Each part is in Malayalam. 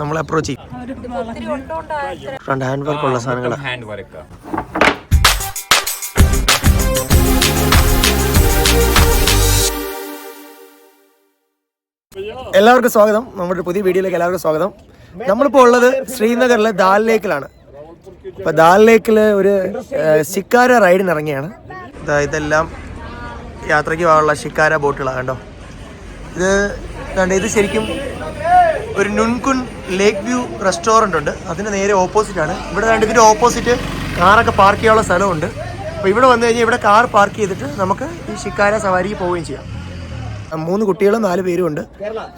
നമ്മൾ അപ്രോച്ച് ചെയ്യും. ഹാൻഡ് വർക്ക് ഉള്ള സാധനങ്ങളാണ് എല്ലാവർക്കും സ്വാഗതം. നമ്മുടെ പുതിയ വീഡിയോയിലേക്ക് എല്ലാവർക്കും സ്വാഗതം. നമ്മളിപ്പോൾ ഉള്ളത് ശ്രീനഗറിലെ ദാൽ ലേക്കിലാണ്. അപ്പൊ ദാൽ ലേക്കിൽ ഒരു ശിക്കാര റൈഡിന് ഇറങ്ങിയാണ്. ഇതെല്ലാം യാത്രയ്ക്ക് പോകാനുള്ള ശിക്കാര ബോട്ടുകളാണ് കണ്ടോ? ഇത് കണ്ടോ ഇത് ശരിക്കും ഒരു നുൻകുൻ ലേക്ക് വ്യൂ റെസ്റ്റോറന്റ് ഉണ്ട്. അതിന് നേരെ ഓപ്പോസിറ്റ് ആണ്. ഇവിടെ കണ്ട് ഇതിന്റെ ഓപ്പോസിറ്റ് കാറൊക്കെ പാർക്ക് ചെയ്യാനുള്ള സ്ഥലമുണ്ട്. അപ്പോൾ ഇവിടെ വന്നു കഴിഞ്ഞാൽ ഇവിടെ കാർ പാർക്ക് ചെയ്തിട്ട് നമുക്ക് ഈ ഷിക്കാര സവാരിക്ക് പോവുകയും ചെയ്യാം. മൂന്ന് കുട്ടികളും നാല് പേരും ഉണ്ട്.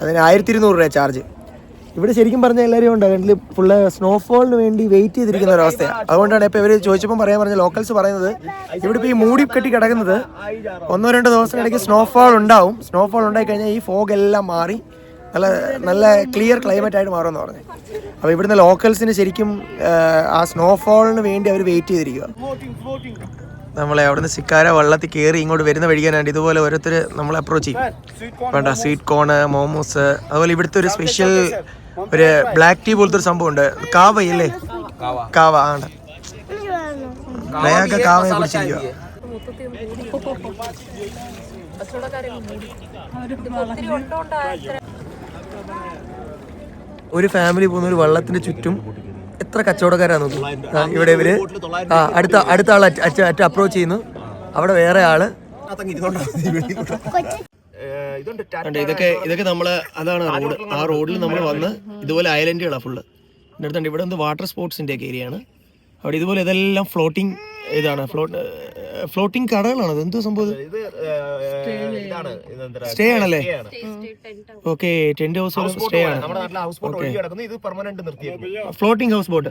അതിന് ആയിരത്തി ഇരുന്നൂറ് രൂപ ചാർജ് ഇവിടെ ശരിക്കും പറഞ്ഞാൽ എല്ലാവരും ഉണ്ട്. അതിൽ ഫുള്ള് സ്നോഫോളിന് വേണ്ടി വെയിറ്റ് ചെയ്തിരിക്കുന്ന ഒരു അവസ്ഥയാണ് അതുകൊണ്ടാണ് ഇപ്പോൾ ഇവർ ചോദിച്ചപ്പോൾ പറയാൻ പറഞ്ഞ ലോക്കൽസ് പറയുന്നത് ഇവിടെ ഇപ്പോൾ ഈ മൂടി കെട്ടി കിടക്കുന്നത് ഒന്നോ രണ്ടോ ദിവസത്തിനിടയ്ക്ക് സ്നോഫോൾ ഉണ്ടാവും. സ്നോഫോൾ ഉണ്ടായി കഴിഞ്ഞാൽ ഈ ഫോഗ് എല്ലാം മാറി. നല്ല നല്ല ക്ലിയർ ക്ലൈമറ്റ് ആയിട്ട് മാറുമെന്ന് പറഞ്ഞു. അപ്പോൾ ഇവിടുന്ന് ലോക്കൽസിന് ശരിക്കും ആ, ആ സ്നോഫോളിന് വേണ്ടി അവർ വെയിറ്റ് ചെയ്തിരിക്കുക നമ്മളെ അവിടുന്ന് സിക്കാര വള്ളത്തിൽ കയറി ഇങ്ങോട്ട് വരുന്ന വഴിക്കാനായിട്ട് ഇതുപോലെ ഓരോരുത്തർ നമ്മളെ അപ്രോച്ച് ചെയ്യും. വേണ്ട സ്വീറ്റ് കോണ് മോമോസ് അതുപോലെ ഇവിടുത്തെ ഒരു സ്പെഷ്യൽ ഒരു ബ്ലാക്ക് ടീ പോലത്തെ ഒരു സംഭവം ഉണ്ട്. കാവ. ഇല്ലേ കാവ ആണ് പ്രയാഗ കാവയെ കുടിച്ചിരിക്കുക ഒരു ഫാമിലി പോകുന്ന ഒരു വള്ളത്തിന്റെ ചുറ്റും എത്ര കച്ചവടക്കാരാണ് ഇവിടെ ഇവർ ആ അടുത്ത അടുത്ത ആൾ അറ്റ അപ്രോച്ച് ചെയ്യുന്നു. അവിടെ വേറെ ആൾ. ഇതൊക്കെ ഇതൊക്കെ നമ്മൾ അതാണ് റോഡ്. ആ റോഡിൽ നമ്മൾ വന്ന് ഇതുപോലെ ഐലൻഡുകളാണ് ഫുള്ള് എന്നിടത്തുണ്ട് ഇവിടെ എന്ത് വാട്ടർ സ്പോർട്സിന്റെ ഒക്കെ ഏരിയ ആണ്. അവിടെ ഇതുപോലെ ഇതെല്ലാം ഫ്ലോട്ടിങ് ഇതാണ്. ഫ്ലോട്ട് ഫ്ലോട്ടിംഗ് കടകളാണ്? എന്തോ സംഭവം? ഇത്? സ്റ്റേ ആണല്ലേ? ഓക്കെ ടെന്റ് ഹൗസ് സ്റ്റേ ആണ്. ഫ്ലോട്ടിംഗ് ഹൗസ് ബോട്ട്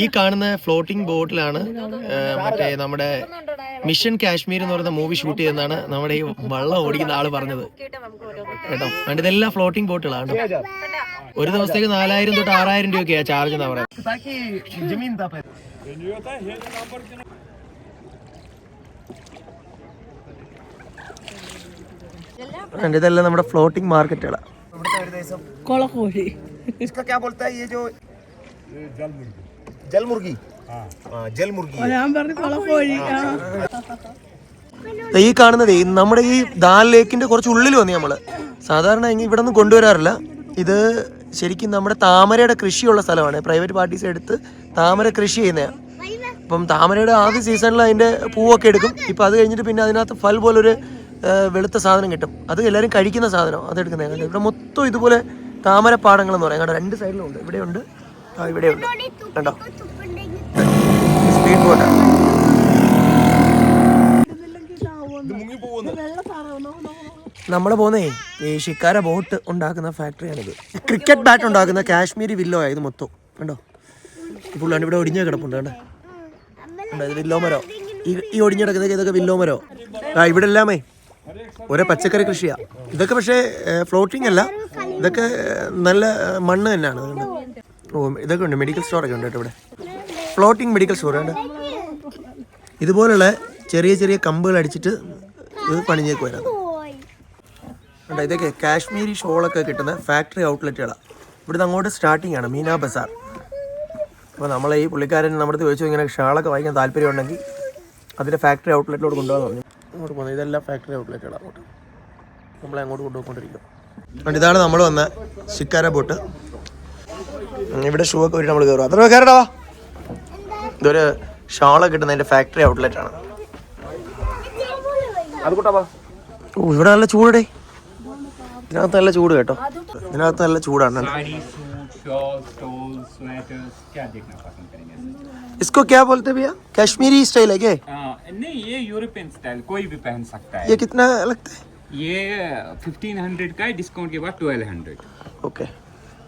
ഈ കാണുന്ന ഫ്ലോട്ടിംഗ് ബോട്ടിലാണ് മറ്റേ നമ്മുടെ മിഷൻ കാശ്മീർ എന്ന് പറയുന്ന മൂവി ഷൂട്ട് ചെയ്തെന്നാണ് നമ്മുടെ ഈ വള്ളം ഓടിക്കുന്ന ആൾ പറഞ്ഞത്. കേട്ടോ? അതിന്റെ ഇതെല്ലാം ഫ്ലോട്ടിംഗ് ബോട്ടുകളാണ് ഒരു ദിവസത്തേക്ക് നാലായിരം തൊട്ട് ആറായിരം രൂപയൊക്കെയാ ചാർജ് എന്നാ പറയുന്നത്. ഇതെല്ലാം നമ്മുടെ ഫ്ലോട്ടിംഗ് മാർക്കറ്റുകളാണ് കൊളക്കോഴി. പോലത്തെ ഈ ജോ ജൽമുർഗി ജൽമുർഗി ഞാൻ പറഞ്ഞു കൊളക്കോഴി. ഈ കാണുന്നത് നമ്മുടെ ഈ ദാൽ ലേക്കിന്റെ കുറച്ച് ഉള്ളിൽ വന്നു നമ്മൾ. സാധാരണ ഇവിടെ നിന്ന് കൊണ്ടുവരാറില്ല. ഇത് ശരിക്കും നമ്മുടെ താമരയുടെ കൃഷിയുള്ള സ്ഥലമാണ്. പ്രൈവറ്റ് പാർട്ടീസ് എടുത്ത് താമര കൃഷി ചെയ്യുന്നതാണ് അപ്പം താമരയുടെ ആദ്യ സീസണിൽ അതിന്റെ പൂവൊക്കെ എടുക്കും. ഇപ്പം അത് കഴിഞ്ഞിട്ട് പിന്നെ അതിനകത്ത് ഫൽ പോലൊരു വെളുത്ത സാധനം കിട്ടും. അത് എല്ലാവരും കഴിക്കുന്ന സാധനം അത് എടുക്കുന്നത് ഇവിടെ മൊത്തം ഇതുപോലെ താമര പാടങ്ങൾ എന്ന് പറയാം. കണ്ടോ? രണ്ട് സൈഡിലും ഉണ്ട് ഇവിടെയുണ്ട്. ആ ഇവിടെയുണ്ട്. കണ്ടോ? സ്പീഡ് ബോട്ടാണ് നമ്മൾ പോകുന്നേ ഈ ഷിക്കാര ബോട്ട് ഉണ്ടാക്കുന്ന ഫാക്ടറിയാണിത്. ക്രിക്കറ്റ് ബാറ്റ് ഉണ്ടാക്കുന്ന കാശ്മീരി വില്ലോ ആയത് മൊത്തം. കണ്ടോ? പുള്ളാണ്ട് ഇവിടെ ഒടിഞ്ഞ കിടപ്പുണ്ട്. കണ്ടോ? വില്ലോമരോ ഈ ഈ ഒടിഞ്ഞ കിടക്കുന്ന ഇതൊക്കെ വില്ലോമരോ ആ ഇവിടെ എല്ലാമേ. ഒരേ പച്ചക്കറി കൃഷിയാ. ഇതൊക്കെ പക്ഷേ ഫ്ലോട്ടിംഗ് അല്ല. ഇതൊക്കെ നല്ല മണ്ണ് തന്നെയാണ്. ഓ ഇതൊക്കെ ഉണ്ട്. മെഡിക്കൽ സ്റ്റോറൊക്കെ ഉണ്ട് കേട്ടോ ഇവിടെ. ഫ്ലോട്ടിംഗ് മെഡിക്കൽ സ്റ്റോർ ഉണ്ട്. ഇതുപോലുള്ള ചെറിയ ചെറിയ കമ്പുകൾ അടിച്ചിട്ട് ഇത് പണിഞ്ഞേക്ക് വരാം. ഇതൊക്കെ കാശ്മീരി ഷോളൊക്കെ കിട്ടുന്ന ഫാക്ടറി ഔട്ട്ലെറ്റുകളാണ് ഇവിടുന്ന് അങ്ങോട്ട് സ്റ്റാർട്ടിംഗ് ആണ്. മീനാ ബസാർ. അപ്പോൾ നമ്മൾ ഈ പുള്ളിക്കാരൻ നമ്മുടെ ചോദിച്ചു ഇങ്ങനെ ഷാളൊക്കെ വാങ്ങിക്കാൻ താല്പര്യമുണ്ടെങ്കിൽ അതിന്റെ ഫാക്ടറി ഔട്ട്ലെറ്റിലോട് കൊണ്ടുപോകാൻ പറഞ്ഞു അങ്ങോട്ട് പോകുന്നത് ഇതെല്ലാം ഫാക്ടറി ഔട്ട്ലെറ്റുകൾ അങ്ങോട്ട്. നമ്മളെ അങ്ങോട്ട് കൊണ്ടുപോയിക്കൊണ്ടിരിക്കും. ഇതാണ് നമ്മൾ വന്ന ശിക്കാര ബോട്ട്. ഇവിടെ ഷൂ ഒക്കെ ഒരു നമ്മൾ കയറും അത്ര കയറടാ ഇതൊരു ഷാളൊക്കെ കിട്ടുന്നതിന്റെ ഫാക്ടറി ഔട്ട്ലെറ്റ് ആണ് ഓ ഇവിടെ നല്ല ചൂടേ ഇതിനകത്ത് നല്ല ചൂട് കേട്ടോ. ഇതിനകത്ത് നല്ല ചൂടാണ്. शॉल स्टोल स्वेटर्स क्या देखना पसंद करेंगे इसको क्या बोलते हैं भैया कश्मीरी स्टाइल है क्या आ, नहीं ये यूरोपियन स्टाइल कोई भी पहन सकता है ये कितना लगता है ये फिफ्टीन हंड्रेड का है डिस्काउंट के बाद twelve hundred okay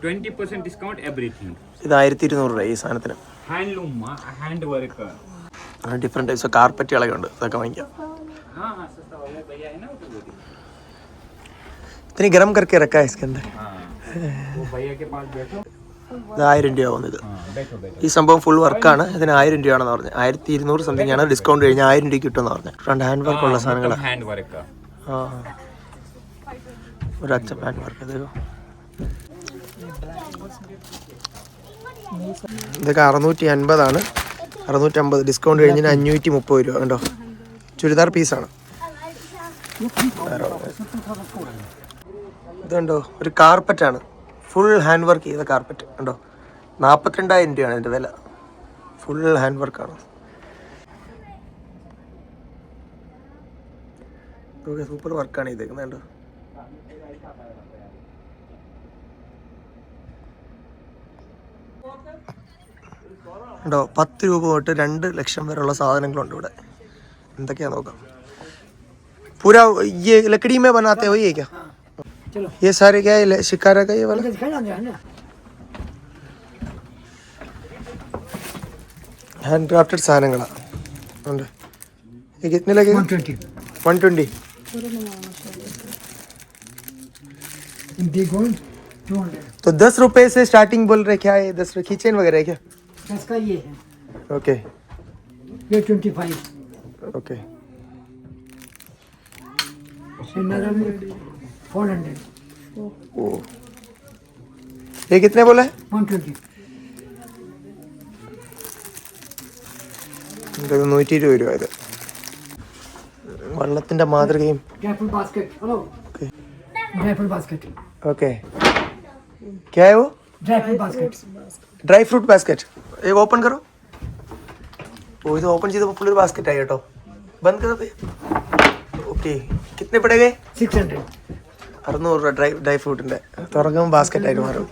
twenty percent discount everything ഇത് ആയിരത്തി ഇരുന്നൂറ് രൂപ ഈ സാധനത്തിന് handloom hand work different types കാർപ്പറ്റുകളൊക്കെ ഉണ്ട് ഇതൊക്കെ വാങ്ങിക്കാം हाँ हाँ सस्ता वाला भैया है ना वो तो वो भी। ഇത്തിരി ഗരം കറക്കി ഇറക്കാം इसके ആയിരം രൂപ വന്നത് ഈ സംഭവം ഫുൾ വർക്കാണ് ഇതിന് ആയിരം രൂപയാണെന്ന് പറഞ്ഞത് ആയിരത്തി ഇരുന്നൂറ് സംതിങ് ആണ് ഡിസ്കൗണ്ട് കഴിഞ്ഞാൽ ആയിരം രൂപ കിട്ടുമെന്ന് പറഞ്ഞു. ഫ്രണ്ട് ഹാൻഡ് വർക്ക് ഉള്ള സാധനങ്ങളാണ് ആ. ഒരു അച്ഛൻ ഹാൻഡ് വർക്ക് ഇതൊക്കെ അറുന്നൂറ്റി അൻപതാണ് അറുന്നൂറ്റി അമ്പത് ഡിസ്കൗണ്ട് കഴിഞ്ഞാൽ അഞ്ഞൂറ്റി മുപ്പത് രൂപ. കണ്ടോ? ചുരിദാർ പീസാണ് ഇത് കണ്ടോ ഒരു കാർപ്പറ്റാണ് ഫുൾ ഹാൻഡ് വർക്ക് ചെയ്ത കാർപ്പറ്റ് കണ്ടോ? നാൽപ്പത്തിരണ്ടായിരം രൂപയാണ് ഇതിന്റെ വില. ഫുൾ ഹാൻഡ് വർക്കാണ് ഓക്കെ സൂപ്പർ വർക്കാണ് ചെയ്തേക്കുന്നത് കണ്ടോ? ഉണ്ടോ പത്ത് രൂപ തൊട്ട് രണ്ട് ലക്ഷം വരെയുള്ള സാധനങ്ങളുണ്ട് ഇവിടെ. എന്തൊക്കെയാ നോക്കാം. പൂര ഈ ലക്കടിമേ ബനാത്തേ വയ്യേക്കാം हो ये क्या ये सारे क्या है ल- शिकारा का ये वाला हैंड क्राफ्टेड സാധനങ്ങളാണ് ഉണ്ട് ये कितने लगे 120 120 तो दस रुपए से स्टार्टिंग बोल रहे क्या है दस किचन वगैरह है क्या इसका ये है ओके ये twenty five okay four hundred ओ ये कितने बोले वन ट्वेंटी നൂറ്റി ഇരുപത് രൂപ ഇത്. വള്ളത്തിന്റെ മാതൃകയും. ഡ്രൈ ഫ്രൂട്ട് ബാസ്ക്കറ്റ് ഓപ്പൺ കറോ? ഓ ഇത് ഓപ്പൺ ചെയ്തപ്പോൾ ഫുള്ളൊരു ബാസ്ക്കറ്റ് ആയി കേട്ടോ. ബന്ദ് കറോ ഓക്കെ കിतने पड़ेगा 600 അറുന്നൂറ് രൂപ ഡ്രൈ ഡ്രൈ ഫ്രൂട്ടിന്റെ തുറക്കുമ്പോൾ ബാസ്ക്കറ്റ് ആയിട്ട് മാറും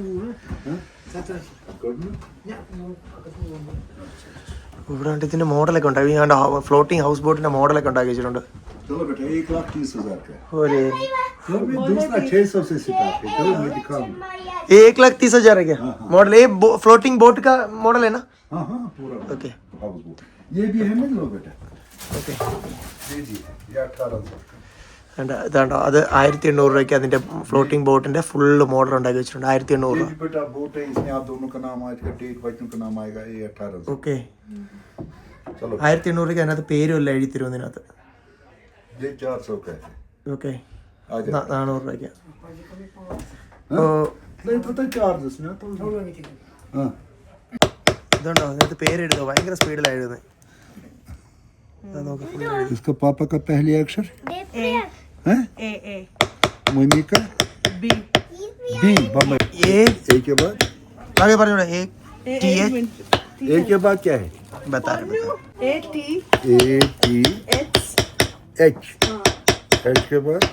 ഇവിടെ കണ്ട് ഇതിന്റെ മോഡലൊക്കെ ഉണ്ടായി ഈ ഫ്ലോട്ടിംഗ് ഹൗസ് ബോട്ടിന്റെ മോഡലൊക്കെ ഉണ്ടാക്കി വെച്ചിട്ടുണ്ട് चलो बेटा एक लाख तीस हजार का ഒരു चलो मैं दूसरा छह सौ से स्टार्ट है चलो मैं दिखाऊंगा ये एक लाख तीस हजार है क्या मॉडल ये फ्लोटिंग बोट का मॉडल है ना हाँ हाँ पूरा ओके हाउस बोट ये भी है ना लो बेटा ഓക്കെ जी जी ये अठारह सौ का വേണ്ട ഇതാണ്ടോ അത് ആയിരത്തി എണ്ണൂറ് രൂപയ്ക്ക് അതിന്റെ ഫ്ലോട്ടിംഗ് ബോട്ടിന്റെ ഫുള്ള് മോഡൽ ഉണ്ടാക്കി വെച്ചിട്ടുണ്ട് ആയിരത്തി എണ്ണൂറ് ये രൂപ भी बेटा बोट है इसमें आप दोनों का नाम आएगा डेट बच्चों का नाम आएगा ये अठारह सौ ഓക്കെ चलो ആയിരത്തി എണ്ണൂറ് രൂപയ്ക്ക് അതിനകത്ത് പേരുമല്ല എഴുതി തരും അതിനകത്ത് ये चार सौ का है ഓക്കെ आ जाए നാനൂറ് രൂപയ്ക്ക് हाँ? नहीं पता चार्ज इसमें तो हाँ ഇതുണ്ടോ അതിനകത്ത് പേര് എഴുതുക ഭയങ്കര സ്പീഡിലാണ് എഴുതുന്നത് അത് നോക്ക് full എഴുതി. इसका पापा का पहले अक्षर ए है ए ए मम्मी का B B Bombay A A के बाद आगे പറഞ്ഞോടാ ए ए टी एक ए मिनट ए के बाद क्या है बता रहे बता A T A T H H H के बाद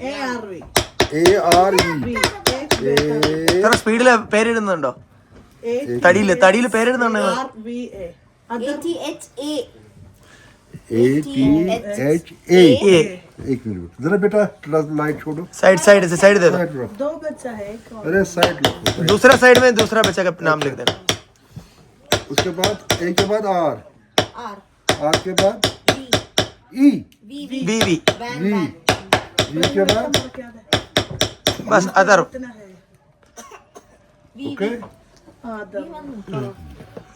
A R V A R E B A ഇത്ര സ്പീഡിൽ പേരെഴുതുന്നുണ്ടോ ए തടിയില് തടിയില് പേരെഴുതുന്നുണ്ടോ are V A T H A एक मिनट जरा बेटा लाइट छोड़ो. साइड साइड से साइड दे दो. साइड रखो दो बच्चा है एक और. अरे साइड रखो दूसरा साइड में दूसरा बच्चा का नाम लिख देना. उसके बाद ए के बाद आर आर आर के बाद E V V V V V के बाद? क्या है? बस अदर है? ओके अदर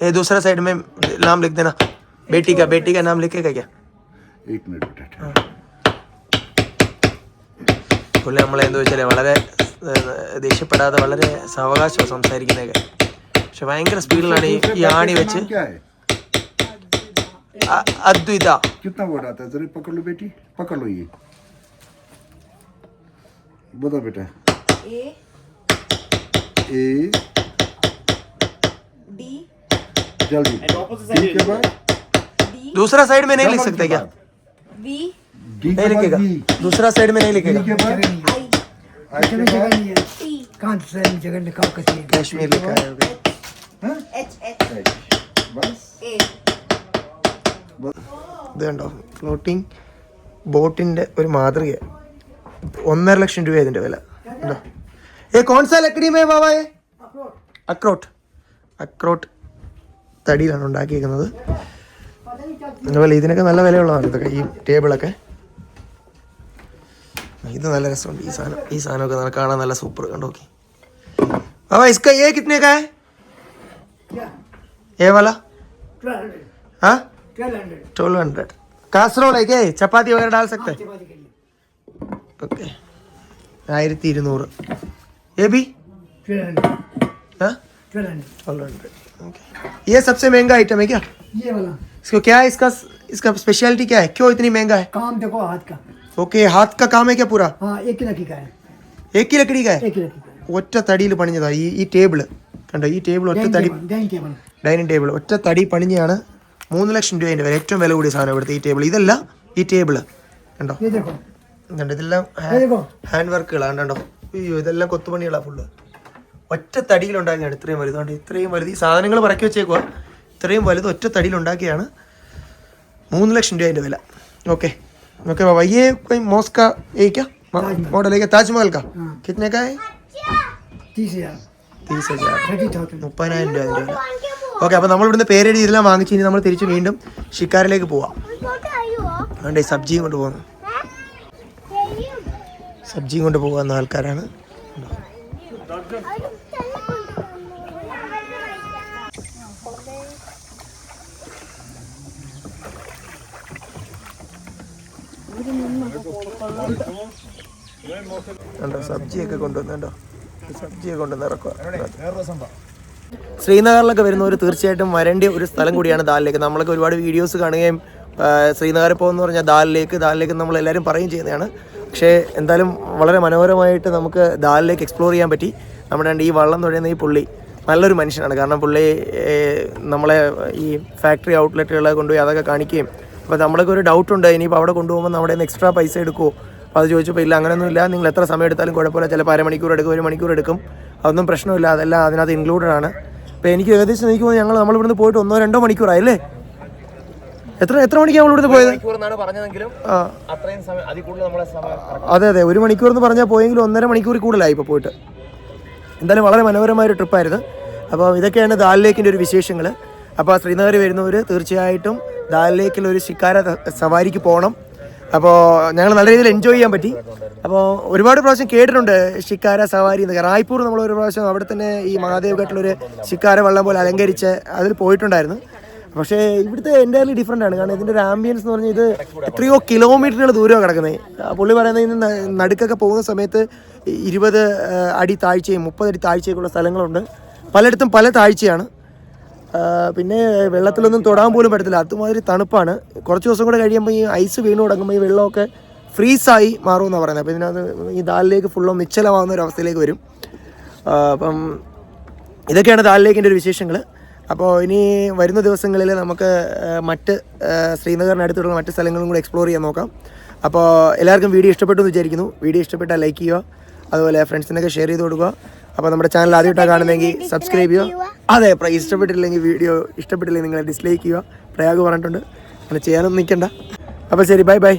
ये दूसरा साइड में नाम लिख देना. बेटी का बेटी का नाम लिखेगा क्या एक मिनट बेटा പുള്ളി നമ്മളെ എന്താ വെച്ചാൽ വളരെ ഏഹ്, ദേഷ്യപ്പെടാതെ വളരെ സാവകാശമാണ് സംസാരിക്കുന്നതൊക്കെ പക്ഷെ ഭയങ്കര സ്പീഡിലാണ് ഈ ഈ ആണി വെച്ച് नाम क्या है അ- അദ്വൈത कितना वर्ड आता है जरा पकड़ लो बेटी पकड़ लो ये बताओ बेटा ए ए डी जल्दी डी के बाद दूसरा साइड में नहीं लिख सकते क्या वी डी नहीं के बाद लिखेगा बी दूसरा साइड में नहीं डी लिखेगा के बाद आई आई के जगह बाद नहीं है टी कहाँ से जगह निकाल कर चाहिए കാശ്മീർ लिखा है okay. एच एच एच बस ए ഇത് കണ്ടോ ഫ്ലോട്ടിംഗ് ബോട്ടിന്റെ ഒരു മാതൃക ഒന്നര ലക്ഷം രൂപ ഇതിന്റെ വില ഉണ്ടോ ഏ കോൺസാ ലക്കടി മേ ബാബായേ അക്രോട്ട് അക്രോട്ട് തടിയിലാണ് ഉണ്ടാക്കിയിരിക്കുന്നത് അതുപോലെ ഇതിനൊക്കെ നല്ല വിലയുള്ളതാണ് ഇതൊക്കെ ഈ ടേബിളൊക്കെ. ഇത് നല്ല രസമുണ്ട്. ഈ സാധനം ഈ സാധനമൊക്കെ നല്ല കാണാൻ നല്ല സൂപ്പർ. കണ്ടു ഓക്കെ अब इसका ये कितने का है ये वाला हाँ ചപ്പാത്തി വേറെ ഡാൽ സക്ത ഓക്കെ. ആയിരത്തി ഇരുന്നൂറ് A B twelve hundred okay ये सबसे महंगा आइटम है इसको क्या है इसका इसका स्पेशलिटी क्या है क्यों इतनी महंगा है काम देखो हाथ का ओके हाथ का काम है क्या पूरा हाँ एक ही लकी का है एक ही लकड़ी का है एक ही लकी का है ഒറ്റ തടിയിൽ പണിഞ്ഞതാ ഈ ഈ ടേബിള് കണ്ടോ ഈ ടേബിൾ ഒറ്റ डाइनिंग തടി table dining table dining table ഒറ്റ തടി പണിഞ്ഞാണ് മൂന്ന് ലക്ഷം രൂപേൻ്റെ വില ഏറ്റവും വില കൂടിയ സാധനം ഇവിടുത്തെ ഈ ടേബിൾ ഇതല്ല ഈ ടേബിള് കണ്ടോ ये देखो കണ്ടോ ഇതെല്ലാം ये देखो ഹാൻഡ് വർക്കുകളാണ് കണ്ടോ അയ്യോ ഇതെല്ലാം കൊത്തുപണികളാണ് ഫുള്ള് ഒറ്റ തടിയിലുണ്ടാക്കിയാണ് ഇത്രയും വലുത് കണ്ടോ ഇത്രയും വലുത് ഈ സാധനങ്ങൾ പറക്കി വെച്ചേക്കുക ഇത്രയും വലുത് ഒറ്റ തടിയിലുണ്ടാക്കിയാണ് മൂന്ന് ലക്ഷം രൂപ അതിൻ്റെ വില ഓക്കെ ഓക്കെ വയ്യേ മോസ്ക ഏക്ക मॉडल है क्या ताजमहल का कितने का है तीस हजार तीस हजार थर्टी थाउजेंड മുപ്പതിനായിരം രൂപ അതിൻ്റെ വില ഓക്കെ അപ്പോൾ നമ്മൾ ഇവിടുന്ന് പേരെഴുതി ഇതെല്ലാം വാങ്ങിച്ച് ഇനി നമ്മൾ തിരിച്ച് വീണ്ടും ഷിക്കാരിലേക്ക് പോവാം അതുകൊണ്ട് ഈ സബ്ജിയും കൊണ്ട് പോകുന്നു സബ്ജിയും കൊണ്ട് പോകുന്ന ആൾക്കാരാണ് കണ്ടോ സബ്ജിയൊക്കെ കൊണ്ടുവന്നുണ്ടോ സബ്ജിയൊക്കെ കൊണ്ടുവന്ന് ഇറക്കുക. ശ്രീനഗറിലൊക്കെ വരുന്നവർ തീർച്ചയായിട്ടും വരേണ്ട ഒരു സ്ഥലം കൂടിയാണ് ദാലിലേക്ക്. ലേക്ക് നമ്മളൊക്കെ ഒരുപാട് വീഡിയോസ് കാണുകയും ശ്രീനഗറിൽ പോകുമെന്ന് പറഞ്ഞാൽ ദാലിലേക്ക് ദാലിലേക്ക് ദാൽ ലേക്ക് നമ്മൾ എല്ലാവരും പറയുകയും ചെയ്യുന്നതാണ്. പക്ഷേ എന്തായാലും വളരെ മനോഹരമായിട്ട് നമുക്ക് ദാലിലേക്ക് ലേക്ക് എക്സ്പ്ലോർ ചെയ്യാൻ പറ്റി. നമ്മുടെ ഈ വള്ളം തുഴയുന്ന ഈ പുള്ളി നല്ലൊരു മനുഷ്യനാണ്. കാരണം പുള്ളി നമ്മളെ ഈ ഫാക്ടറി ഔട്ട്ലെറ്റുകളെ കൊണ്ടുപോയി അതൊക്കെ കാണിക്കുകയും അപ്പോൾ നമ്മളൊക്കെ ഒരു ഡൗട്ട് ഉണ്ട് ഇനിയിപ്പോൾ അവിടെ കൊണ്ടുപോകുമ്പോൾ നമ്മുടെ എക്സ്ട്രാ പൈസ എടുക്കുമോ അപ്പോൾ അത് ചോദിച്ചപ്പോൾ ഇല്ല അങ്ങനെയൊന്നും ഇല്ല നിങ്ങൾ എത്ര സമയം എടുത്താലും കുഴപ്പമില്ല. ചിലപ്പോൾ അരമണിക്കൂർ എടുക്കും ഒരു മണിക്കൂർ എടുക്കും. അതൊന്നും പ്രശ്നമില്ല അതെല്ലാം അതിനകത്ത് ഇൻക്ലൂഡഡ് ആണ്. അപ്പോൾ എനിക്ക് ഏകദേശം എനിക്ക് ഞങ്ങൾ നമ്മൾ ഇവിടുന്ന് പോയിട്ട് ഒന്നോ രണ്ടോ മണിക്കൂറായില്ലേ എത്ര എത്ര മണിക്കാണ് നമ്മൾ ഇവിടുന്ന് പോയത്? അതെ അതെ. ഒരു മണിക്കൂർ എന്ന് പറഞ്ഞാൽ പോയെങ്കിലും ഒന്നര മണിക്കൂർ കൂടുതലായി ഇപ്പോൾ പോയിട്ട്. എന്തായാലും വളരെ മനോഹരമായ ഒരു ട്രിപ്പായിരുന്നു അപ്പോൾ ഇതൊക്കെയാണ് ദാൽ ലേക്കിന്റെ ഒരു വിശേഷങ്ങൾ അപ്പോൾ ശ്രീനഗർ വരുന്നവർ തീർച്ചയായിട്ടും ദാലിലേക്കിൽ ഒരു ശിക്കാര സവാരിക്ക് പോകണം അപ്പോൾ ഞങ്ങൾ നല്ല രീതിയിൽ എൻജോയ് ചെയ്യാൻ പറ്റി. അപ്പോൾ ഒരുപാട് പ്രാവശ്യം കേട്ടിട്ടുണ്ട് ഷിക്കാര സവാരി എന്ന് റായ്പൂർ നമ്മൾ ഒരു പ്രാവശ്യം അവിടെ തന്നെ ഈ മഹാദേവ് ഘട്ടിലൊരു ശിക്കാര വള്ളം പോലെ അലങ്കരിച്ച് അതിൽ പോയിട്ടുണ്ടായിരുന്നു. പക്ഷേ ഇവിടുത്തെ എന്റയർലി ഡിഫറെന്റ് ആണ്. കാരണം ഇതിന്റെ ഒരു ആംബിയൻസ് എന്ന് പറഞ്ഞാൽ ഇത് എത്രയോ കിലോമീറ്ററുകൾ ദൂരമാണ് കിടക്കുന്നത് പുള്ളി പറയുന്നത് ഇന്ന് നടുക്കൊക്കെ പോകുന്ന സമയത്ത് ഇരുപത് അടി താഴ്ചയും മുപ്പത് അടി താഴ്ചയൊക്കെയുള്ള സ്ഥലങ്ങളുണ്ട്. പലയിടത്തും പല താഴ്ചയാണ്. പിന്നെ വെള്ളത്തിലൊന്നും തൊടാൻ പോലും പറ്റത്തില്ല. അതുമാതിരി തണുപ്പാണ്. കുറച്ച് ദിവസം കൂടെ കഴിയുമ്പോൾ ഈ ഐസ് വീണ് തുടങ്ങുമ്പോൾ ഈ വെള്ളമൊക്കെ ഫ്രീസായി മാറുമെന്നാണ് പറയുന്നത് അപ്പോൾ ഇതിനകത്ത് ഈ ദാലിലേക്ക് ഫുള്ളും നിശ്ചലമാകുന്ന ഒരു അവസ്ഥയിലേക്ക് വരും. അപ്പം ഇതൊക്കെയാണ് ദാലിലേക്കിന്റെ ഒരു വിശേഷങ്ങൾ അപ്പോൾ ഇനി വരുന്ന ദിവസങ്ങളിൽ നമുക്ക് മറ്റ് ശ്രീനഗറിന് ശ്രീനഗറിനടുത്തുള്ള മറ്റ് സ്ഥലങ്ങളും കൂടി എക്സ്പ്ലോർ ചെയ്യാൻ നോക്കാം. അപ്പോൾ എല്ലാവർക്കും വീഡിയോ ഇഷ്ടപ്പെട്ടു എന്ന് വിചാരിക്കുന്നു. വീഡിയോ ഇഷ്ടപ്പെട്ടാൽ ലൈക്ക് ചെയ്യുക. അതുപോലെ ഫ്രണ്ട്സിനൊക്കെ ഷെയർ ചെയ്ത് കൊടുക്കുക. അപ്പോൾ നമ്മുടെ ചാനൽ ആദ്യമായിട്ടാണ് കാണുന്നതെങ്കിൽ സബ്സ്ക്രൈബ് ചെയ്യുക. അതെ ഇഷ്ടപ്പെട്ടില്ലെങ്കിൽ വീഡിയോ ഇഷ്ടപ്പെട്ടില്ലെങ്കിൽ നിങ്ങൾ ഡിസ്ലൈക്ക് ചെയ്യുക. പ്രയാഗ് പറഞ്ഞിട്ടുണ്ട്. അങ്ങനെ ചെയ്യാനൊന്നും നിൽക്കണ്ട. അപ്പോൾ ശരി ബൈ ബൈ